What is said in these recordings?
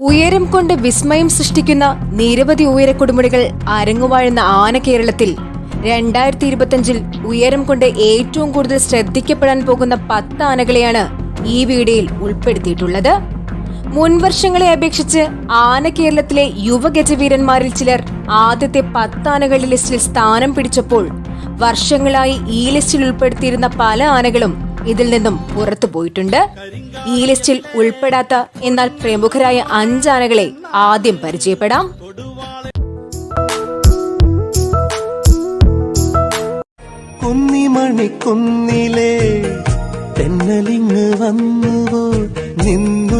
ഉയരം കൊണ്ട് വിസ്മയം സൃഷ്ടിക്കുന്ന നിരവധി ഉയരക്കൊടുമുടികൾ അരങ്ങുവാഴുന്ന ആന കേരളത്തിൽ രണ്ടായിരത്തി ഇരുപത്തിയഞ്ചിൽ ഉയരം കൊണ്ട് ഏറ്റവും കൂടുതൽ ശ്രദ്ധിക്കപ്പെടാൻ പോകുന്ന പത്ത് ആനകളെയാണ് ഈ വീഡിയോയിൽ ഉൾപ്പെടുത്തിയിട്ടുള്ളത്. മുൻവർഷങ്ങളെ അപേക്ഷിച്ച് ആന കേരളത്തിലെ യുവഗജവീരന്മാരിൽ ചിലർ ആദ്യത്തെ പത്ത് ആനകളുടെ ലിസ്റ്റിൽ സ്ഥാനം പിടിച്ചപ്പോൾ വർഷങ്ങളായി ഈ ലിസ്റ്റിൽ ഉൾപ്പെടുത്തിയിരുന്ന പല ആനകളും ഇതിൽ നിന്നും പുറത്തു പോയിട്ടുണ്ട്. ഈ ലിസ്റ്റിൽ ഉൾപ്പെടാത്ത എന്നാൽ പ്രമുഖരായ അഞ്ചാനകളെ ആദ്യം പരിചയപ്പെടാം. തെന്നലിങ് വന്നുവോ? നിന്നു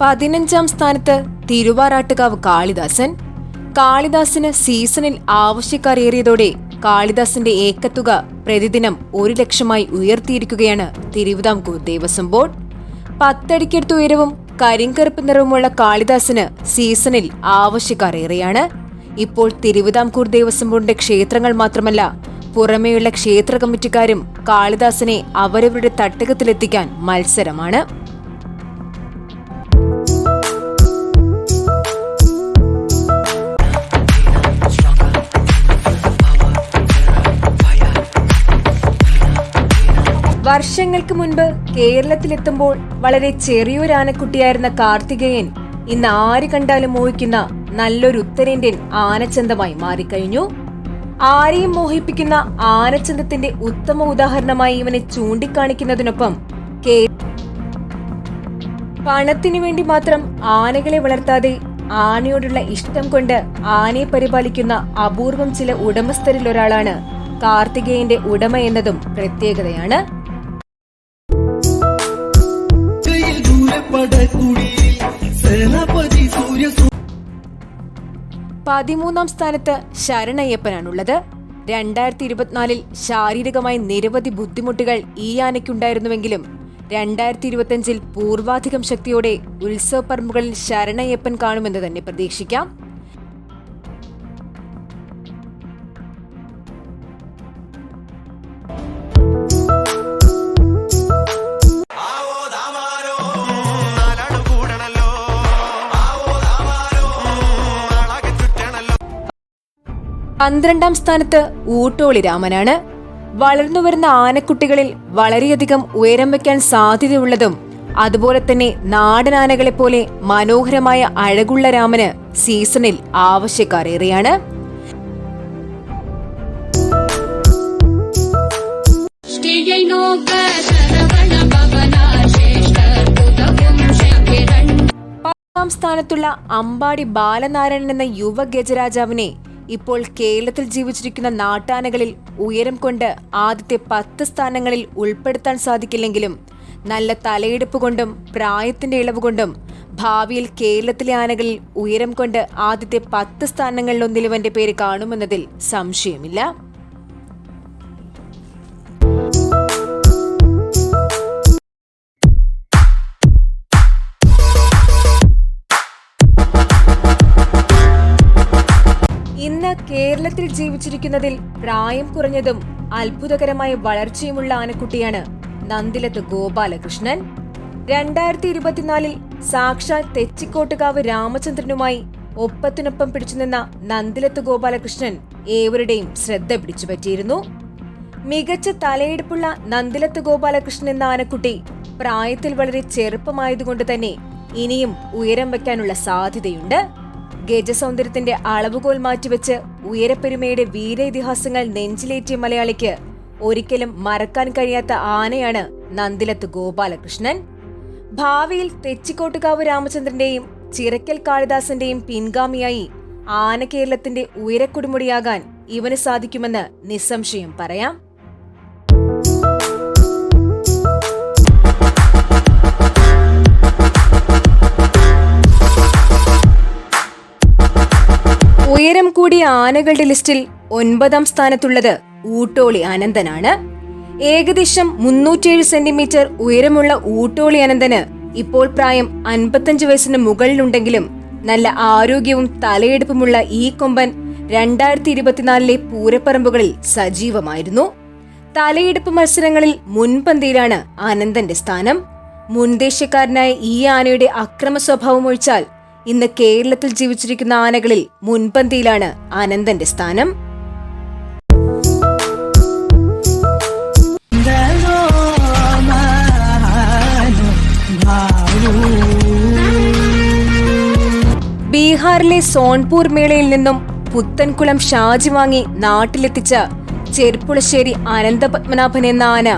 പതിനഞ്ചാം സ്ഥാനത്ത് തിരുവാറാട്ടുകാവ് കാളിദാസൻ. കാളിദാസിന് സീസണിൽ ആവശ്യക്കാർ ഏറിയതോടെ കാളിദാസിന്റെ ഏക്കത്തുക പ്രതിദിനം ഒരു ലക്ഷമായി ഉയർത്തിയിരിക്കുകയാണ് തിരുവിതാംകൂർ ദേവസ്വം ബോർഡ്. പത്തടിക്കടുത്ത് ഉയരവും കരിങ്കറുപ്പ് നിറവുമുള്ള കാളിദാസിന് സീസണിൽ ആവശ്യക്കാർ ഏറെയാണ് ഇപ്പോൾ തിരുവിതാംകൂർ ദേവസ്വം ബോർഡിന്റെ ക്ഷേത്രങ്ങൾ മാത്രമല്ല പുറമേയുള്ള ക്ഷേത്ര കമ്മിറ്റിക്കാരും കാളിദാസിനെ അവരവരുടെ തട്ടകത്തിലെത്തിക്കാൻ മത്സരമാണ്. വർഷങ്ങൾക്ക് മുൻപ് കേരളത്തിലെത്തുമ്പോൾ വളരെ ചെറിയൊരു ആനക്കുട്ടിയായിരുന്ന കാർത്തികേയൻ ഇന്ന് ആര് കണ്ടാലും മോഹിക്കുന്ന നല്ലൊരു ഉത്തരേന്ത്യൻ ആനച്ചന്തമായി മാറിക്കഴിഞ്ഞു. ആരെയും മോഹിപ്പിക്കുന്ന ആനച്ചന്തത്തിന്റെ ഉത്തമ ഉദാഹരണമായി ഇവനെ ചൂണ്ടിക്കാണിക്കുന്നതിനൊപ്പം കേ പണത്തിനു വേണ്ടി മാത്രം ആനകളെ വളർത്താതെ ആനയോടുള്ള ഇഷ്ടം കൊണ്ട് ആനയെ പരിപാലിക്കുന്ന അപൂർവം ചില ഉടമസ്ഥരിൽ ഒരാളാണ് കാർത്തികേയന്റെ ഉടമ എന്നതും പ്രത്യേകതയാണ്. പതിമൂന്നാം സ്ഥാനത്ത് ശരണയ്യപ്പനാണുള്ളത്. രണ്ടായിരത്തി ഇരുപത്തിനാലിൽ ശാരീരികമായി നിരവധി ബുദ്ധിമുട്ടുകൾ ഈ ആനയ്ക്കുണ്ടായിരുന്നുവെങ്കിലും രണ്ടായിരത്തി ഇരുപത്തിയഞ്ചിൽ പൂർവാധികം ശക്തിയോടെ ഉത്സവ പറമ്പുകളിൽ ശരണയ്യപ്പൻ കാണുമെന്ന് തന്നെ പ്രതീക്ഷിക്കാം. പന്ത്രണ്ടാം സ്ഥാനത്ത് ഊട്ടോളി രാമനാണ്. വളർന്നു വരുന്ന ആനക്കുട്ടികളിൽ വളരെയധികം ഉയരം വയ്ക്കാൻ സാധ്യതയുള്ളതും അതുപോലെ തന്നെ നാടനാനകളെ പോലെ മനോഹരമായ അഴകുള്ള രാമന് സീസണിൽ ആവശ്യക്കാരേറെയാണ്. പത്താം സ്ഥാനത്തുള്ള അമ്പാടി ബാലനാരായണൻ എന്ന യുവ ഗജരാജാവിനെ ഇപ്പോൾ കേരളത്തിൽ ജീവിച്ചിരിക്കുന്ന നാട്ടാനകളിൽ ഉയരം കൊണ്ട് ആദ്യത്തെ പത്ത് സ്ഥാനങ്ങളിൽ ഉൾപ്പെടുത്താൻ സാധിക്കില്ലെങ്കിലും നല്ല തലയെടുപ്പ് കൊണ്ടും പ്രായത്തിന്റെ ഇളവ് കൊണ്ടും ഭാവിയിൽ കേരളത്തിലെ ആനകളിൽ ഉയരം കൊണ്ട് ആദ്യത്തെ പത്ത് സ്ഥാനങ്ങളിലൊന്നിലും എന്റെ പേര് കാണുമെന്നതിൽ സംശയമില്ല. കേരളത്തിൽ ജീവിച്ചിരിക്കുന്നതിൽ പ്രായം കുറഞ്ഞതും അത്ഭുതകരമായ വളർച്ചയുമുള്ള ആനക്കുട്ടിയാണ് നന്ദിലത്ത് ഗോപാലകൃഷ്ണൻ. രണ്ടായിരത്തി ഇരുപത്തിനാലിൽ സാക്ഷാൽ തെച്ചിക്കോട്ടുകാവ് രാമചന്ദ്രനുമായി ഒപ്പത്തിനൊപ്പം പിടിച്ചുനിന്ന നന്ദിലത്ത് ഗോപാലകൃഷ്ണൻ ഏവരുടെയും ശ്രദ്ധ പിടിച്ചുപറ്റിയിരുന്നു. മികച്ച തലയെടുപ്പുള്ള നന്ദിലത്ത് ഗോപാലകൃഷ്ണൻ എന്ന ആനക്കുട്ടി പ്രായത്തിൽ വളരെ ചെറുപ്പമായതുകൊണ്ട് തന്നെ ഇനിയും ഉയരം വയ്ക്കാനുള്ള സാധ്യതയുണ്ട്. ഗജസൗന്ദര്യത്തിന്റെ അളവുകോൽ മാറ്റിവെച്ച് ഉയരപ്പെരുമയുടെ വീര ഇതിഹാസങ്ങൾ നെഞ്ചിലേറ്റിയ മലയാളിക്ക് ഒരിക്കലും മറക്കാൻ കഴിയാത്ത ആനയാണ് നന്ദിലത്ത് ഗോപാലകൃഷ്ണൻ. ഭാവിയിൽ തെച്ചിക്കോട്ടുകാവ് രാമചന്ദ്രന്റെയും ചിറക്കൽ കാളിദാസന്റെയും പിൻഗാമിയായി ആന കേരളത്തിന്റെ ഉയരക്കുടുമുടിയാകാൻ ഇവന് സാധിക്കുമെന്ന് നിസ്സംശയം പറയാം. കൂടിയ ആനകളുടെ ലിസ്റ്റിൽ ഒൻപതാം സ്ഥാനത്തുള്ളത് ഊട്ടോളി അനന്തനാണ്. ഏകദേശം മുന്നൂറ്റിയേഴ് സെന്റിമീറ്റർ ഉയരമുള്ള ഊട്ടോളി അനന്തന് ഇപ്പോൾ പ്രായം അൻപത്തഞ്ച് വയസ്സിന് മുകളിലുണ്ടെങ്കിലും നല്ല ആരോഗ്യവും തലയെടുപ്പുമുള്ള ഈ കൊമ്പൻ രണ്ടായിരത്തി ഇരുപത്തിനാലിലെ പൂരപ്പറമ്പുകളിൽ സജീവമായിരുന്നു. തലയെടുപ്പ് മത്സരങ്ങളിൽ മുൻപന്തിയിലാണ് അനന്തന്റെ സ്ഥാനം. മുൻദേശക്കാരനായ ഈ ആനയുടെ അക്രമ സ്വഭാവം ഒഴിച്ചാൽ ഇന്ന് കേരളത്തിൽ ജീവിച്ചിരിക്കുന്ന ആനകളിൽ മുൻപന്തിയിലാണ് അനന്തന്റെ സ്ഥാനം. ബീഹാറിലെ സോൺപൂർ മേളയിൽ നിന്നും പുത്തൻകുളം ഷാജി വാങ്ങി നാട്ടിലെത്തിച്ച ചെരുപ്പുളശ്ശേരി അനന്തപത്മനാഭൻ എന്ന ആന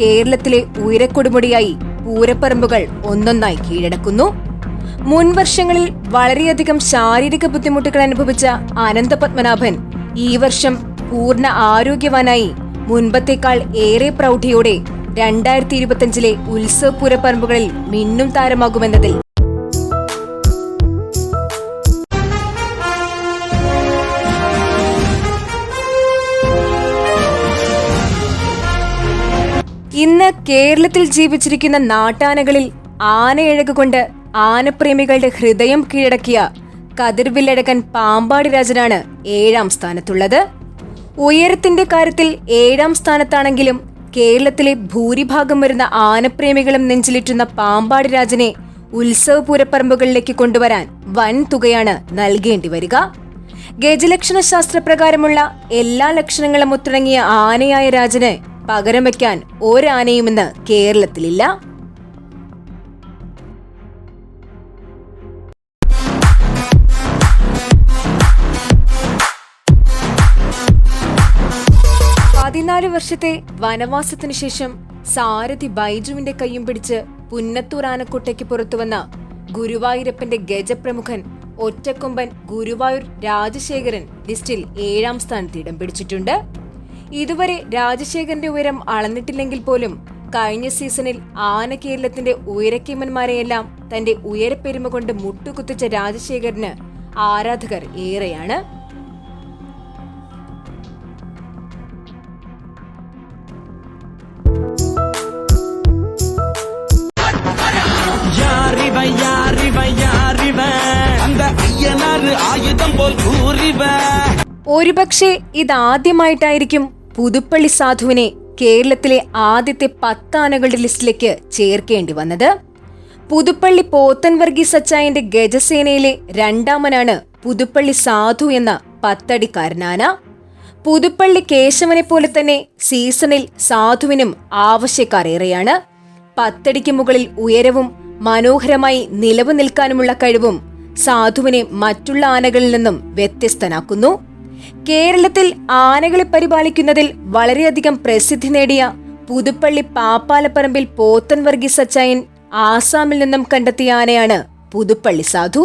കേരളത്തിലെ ഉയരക്കൊടുമുടിയായി പൂരപ്പറമ്പുകൾ ഒന്നൊന്നായി കീഴടക്കുന്നു. മുൻവർഷങ്ങളിൽ വളരെയധികം ശാരീരിക ബുദ്ധിമുട്ടുകൾ അനുഭവിച്ച അനന്തപത്മനാഭൻ ഈ വർഷം പൂർണ ആരോഗ്യവാനായി മുൻപത്തേക്കാൾ ഏറെ പ്രൗഢിയോടെ രണ്ടായിരത്തി ഇരുപത്തിയഞ്ചിലെ ഉത്സവ പൂരപ്പറമ്പുകളിൽ മിന്നും താരമാകുമെന്നതിൽ ഇന്ന് കേരളത്തിൽ ജീവിച്ചിരിക്കുന്ന നാട്ടാനകളിൽ ആനയിഴക് കൊണ്ട് ആനപ്രേമികളുടെ ഹൃദയം കീഴടക്കിയ കതിർവില്ലടക്കൻ പാമ്പാടി രാജനാണ് ഏഴാം സ്ഥാനത്തുള്ളത്. ഉയരത്തിന്റെ കാര്യത്തിൽ ഏഴാം സ്ഥാനത്താണെങ്കിലും കേരളത്തിലെ ഭൂരിഭാഗം വരുന്ന ആനപ്രേമികളും നെഞ്ചിലിറ്റുന്ന പാമ്പാടി രാജനെ ഉത്സവപൂരപ്പറമ്പുകളിലേക്ക് കൊണ്ടുവരാൻ വൻ തുകയാണ് നൽകേണ്ടി വരിക. ഗജലക്ഷണ ശാസ്ത്രപ്രകാരമുള്ള എല്ലാ ലക്ഷണങ്ങളും ഒത്തിണങ്ങിയ ആനയായ രാജന് പകരം വയ്ക്കാൻ ഒരാനയുമെന്ന് കേരളത്തിലില്ല. പതിനാല് വർഷത്തെ വനവാസത്തിനു ശേഷം സാരഥി ബൈജുവിന്റെ കൈയും പിടിച്ച് പുന്നത്തൂർ ആനക്കോട്ടയ്ക്ക് പുറത്തുവന്ന ഗുരുവായൂരപ്പന്റെ ഗജപ്രമുഖൻ ഒറ്റക്കൊമ്പൻ ഗുരുവായൂർ രാജശേഖരൻ ലിസ്റ്റിൽ ഏഴാം സ്ഥാനത്ത് ഇടം പിടിച്ചിട്ടുണ്ട്. ഇതുവരെ രാജശേഖരന്റെ ഉയരം അളന്നിട്ടില്ലെങ്കിൽ പോലും കഴിഞ്ഞ സീസണിൽ ആന കേരളത്തിന്റെ ഉയരക്കേമന്മാരെയെല്ലാം തന്റെ ഉയരപ്പെരുമ കൊണ്ട് മുട്ടുകുത്തിച്ച രാജശേഖരന് ആരാധകർ ഏറെയാണ്. ഒരുപക്ഷെ ഇതാദ്യമായിട്ടായിരിക്കും പുതുപ്പള്ളി സാധുവിനെ കേരളത്തിലെ ആദ്യത്തെ പത്താനകളുടെ ലിസ്റ്റിലേക്ക് ചേർക്കേണ്ടി വന്നത്. പുതുപ്പള്ളി പോത്തൻ വർഗീസ് അച്ചായന്റെ ഗജസേനയിലെ രണ്ടാമനാണ് പുതുപ്പള്ളി സാധു എന്ന പത്തടിക്കാരനാന. പുതുപ്പള്ളി കേശവനെ പോലെ തന്നെ സീസണിൽ സാധുവിനും ആവശ്യക്കാരേറെയാണ്. പത്തടിക്ക് മുകളിൽ ഉയരവും മനോഹരമായി നിലവ് നിൽക്കാനുമുള്ള കഴിവും സാധുവിനെ മറ്റുള്ള ആനകളിൽ നിന്നും വ്യത്യസ്തനാക്കുന്നു. കേരളത്തിൽ ആനകളെ പരിപാലിക്കുന്നതിൽ വളരെയധികം പ്രസിദ്ധി നേടിയ പുതുപ്പള്ളി പാപ്പാലപ്പറമ്പിൽ പോത്തൻ വർഗീസ് അച്ചായൻ ആസാമിൽ നിന്നും കണ്ടെത്തിയ ആനയാണ് പുതുപ്പള്ളി സാധു.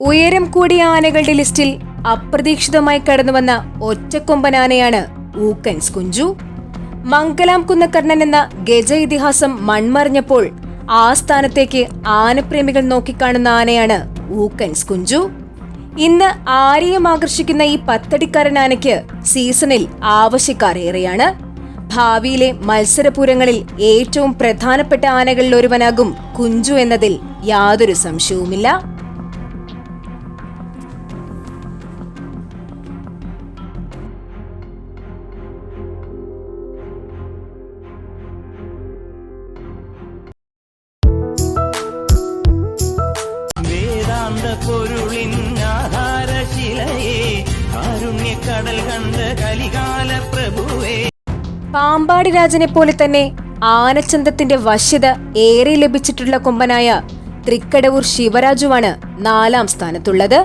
ഉയരം കൂടിയ ആനകളുടെ ലിസ്റ്റിൽ അപ്രതീക്ഷിതമായി കടന്നുവന്ന ഒറ്റക്കൊമ്പനാനയാണ് ഊക്കൻസ് കുഞ്ചു മംഗലാം കുന്നക്കർണൻ എന്ന ഗജ ഇതിഹാസം മൺമറിഞ്ഞപ്പോൾ ആ സ്ഥാനത്തേക്ക് ആനപ്രേമികൾ നോക്കിക്കാണുന്ന ആനയാണ് ഊക്കൻസ് കുഞ്ചു ഇന്ന് ആരെയും ആകർഷിക്കുന്ന ഈ പത്തടിക്കാരൻ ആനയ്ക്ക് സീസണിൽ ആവശ്യക്കാർ ഏറെയാണ് ഭാവിയിലെ മത്സരപൂരങ്ങളിൽ ഏറ്റവും പ്രധാനപ്പെട്ട ആനകളിൽ ഒരുവനാകും കുഞ്ചു എന്നതിൽ യാതൊരു സംശയവുമില്ല. പാമ്പാടി രാജനെ പോലെ തന്നെ ആനച്ചന്തത്തിന്റെ വശ്യത ഏറെ ലഭിച്ചിട്ടുള്ള കൊമ്പനായ തൃക്കടവൂർ ശിവരാജുവാണ് നാലാം സ്ഥാനത്തുള്ളത്.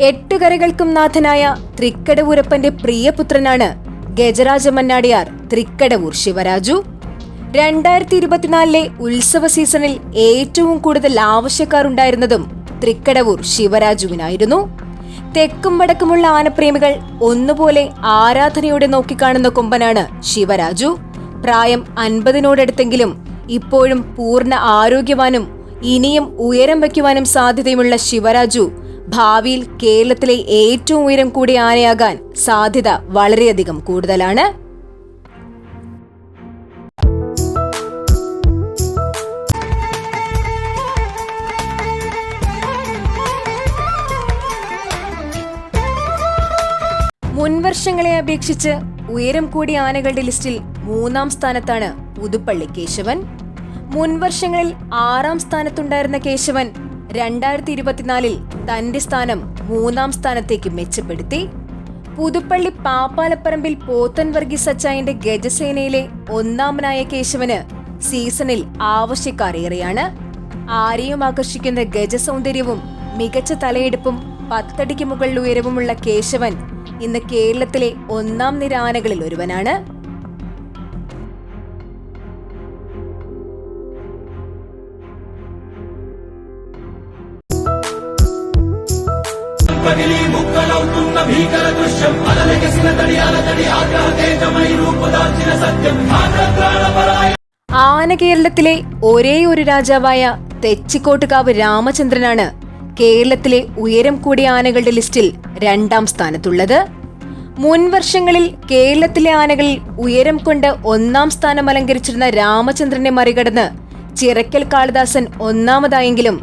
എട്ടു കരകൾക്കും നാഥനായ തൃക്കടവൂരപ്പന്റെ പ്രിയപുത്രനാണ് ഗജരാജ മന്നാടിയാർ തൃക്കടവൂർ ശിവരാജു. രണ്ടായിരത്തി ഇരുപത്തിനാലിലെ ഉത്സവ സീസണിൽ ഏറ്റവും കൂടുതൽ ആവശ്യക്കാരുണ്ടായിരുന്നതും തൃക്കടവൂർ ശിവരാജുവിനായിരുന്നു. തെക്കും വടക്കുമുള്ള ആനപ്രേമികൾ ഒന്നുപോലെ ആരാധനയോടെ നോക്കിക്കാണുന്ന കൊമ്പനാണ് ശിവരാജു. പ്രായം അൻപതിനോടടുത്തെങ്കിലും ഇപ്പോഴും പൂർണ ആരോഗ്യവാനും ഇനിയും ഉയരം വയ്ക്കുവാനും സാധ്യതയുമുള്ള ശിവരാജു ഭാവിയിൽ കേരളത്തിലെ ഏറ്റവും ഉയരം കൂടിയ ആനയാകാൻ സാധ്യത വളരെയധികം കൂടുതലാണ്. മുൻവർഷങ്ങളെ അപേക്ഷിച്ച് ഉയരം കൂടിയ ആനകളുടെ ലിസ്റ്റിൽ മൂന്നാം സ്ഥാനത്താണ് പുതുപ്പള്ളി കേശവൻ. മുൻവർഷങ്ങളിൽ ആറാം സ്ഥാനത്തുണ്ടായിരുന്ന കേശവൻ രണ്ടായിരത്തി ഇരുപത്തിനാലിൽ തന്റെ സ്ഥാനം മൂന്നാം സ്ഥാനത്തേക്ക് മെച്ചപ്പെടുത്തി. പുതുപ്പള്ളി പാപ്പാലപ്പറമ്പിൽ പോത്തൻ വർഗീസ് അച്ചായന്റെ ഗജസേനയിലെ ഒന്നാമനായ കേശവന് സീസണിൽ ആവശ്യക്കാരേറെയാണ്. ആരെയും ആകർഷിക്കുന്ന ഗജസൗന്ദര്യവും മികച്ച തലയെടുപ്പും പത്തടിക്ക് മുകളിൽ ഉയരവുമുള്ള കേശവൻ ഇന്ന് കേരളത്തിലെ ഒന്നാം നിര ആനകളിൽ ഒരുവനാണ് పగిలి ముక్కలవుతున్న భీకర దృశ్యం అలలెగసిన తడి అలతడి ఆగ్రహ తేజమై రూపుదాల్చిన సత్యం ఆగ్రహపరాయ ആന കേരളത്തിലെ ഒരേ ഒരു രാജാവായ തെച്ചിക്കോട്ടുകാവ് രാമചന്ദ്രനാണ് കേരളത്തിലെ ഉയരം കൂടിയ ആനകളുടെ ലിസ്റ്റിൽ രണ്ടാം സ്ഥാനത്തുള്ളത്. മുൻ വർഷങ്ങളിൽ കേരളത്തിലെ ആനകളിൽ ഉയരം കൊണ്ട് ഒന്നാം സ്ഥാനം അലങ്കരിച്ചിരുന്ന രാമചന്ദ്രനെ മറികടന്ന് ചിറക്കൽ കാളിദാസൻ ഒന്നാമതായെങ്കിലും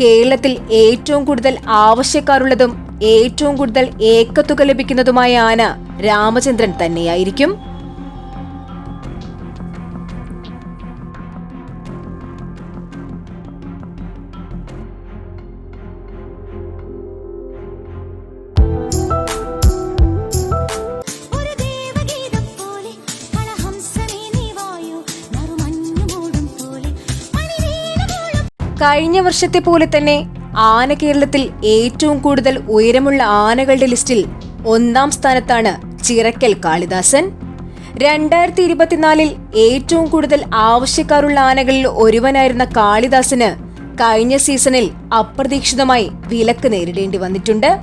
കേരളത്തിൽ ഏറ്റവും കൂടുതൽ ആവശ്യക്കാരുള്ളതും ഏറ്റവും കൂടുതൽ ഏക്കത്തുക ലഭിക്കുന്നതുമായ ആന രാമചന്ദ്രൻ തന്നെയായിരിക്കും. കഴിഞ്ഞ വർഷത്തെ പോലെ തന്നെ ആന കേരളത്തിൽ ഏറ്റവും കൂടുതൽ ഉയരമുള്ള ആനകളുടെ ലിസ്റ്റിൽ ഒന്നാം സ്ഥാനത്താണ് ചിറക്കൽ കാളിദാസൻ. രണ്ടായിരത്തി ഇരുപത്തിനാലിൽ ഏറ്റവും കൂടുതൽ ആവശ്യക്കാരുള്ള ആനകളിൽ ഒരുവനായിരുന്ന കാളിദാസന് കഴിഞ്ഞ സീസണിൽ അപ്രതീക്ഷിതമായി വിലക്ക് നേരിടേണ്ടി വന്നിട്ടുണ്ട്.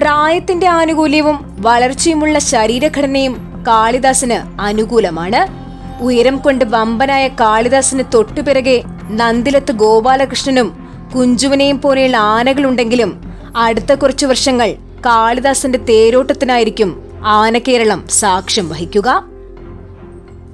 പ്രായത്തിന്റെ ആനുകൂല്യവും വളർച്ചയുമുള്ള ശരീരഘടനയും കാളിദാസന് അനുകൂലമാണ്. ഉയരം കൊണ്ട് വമ്പനായ കാളിദാസിന് തൊട്ടുപിറകെ നന്ദിലത്ത് ഗോപാലകൃഷ്ണനും കുഞ്ചുവിനെയും പോലെയുള്ള ആനകളുണ്ടെങ്കിലും അടുത്ത കുറച്ചു വർഷങ്ങൾ കാളിദാസന്റെ തേരോട്ടത്തിനായിരിക്കും ആനകേരളം സാക്ഷ്യം വഹിക്കുക.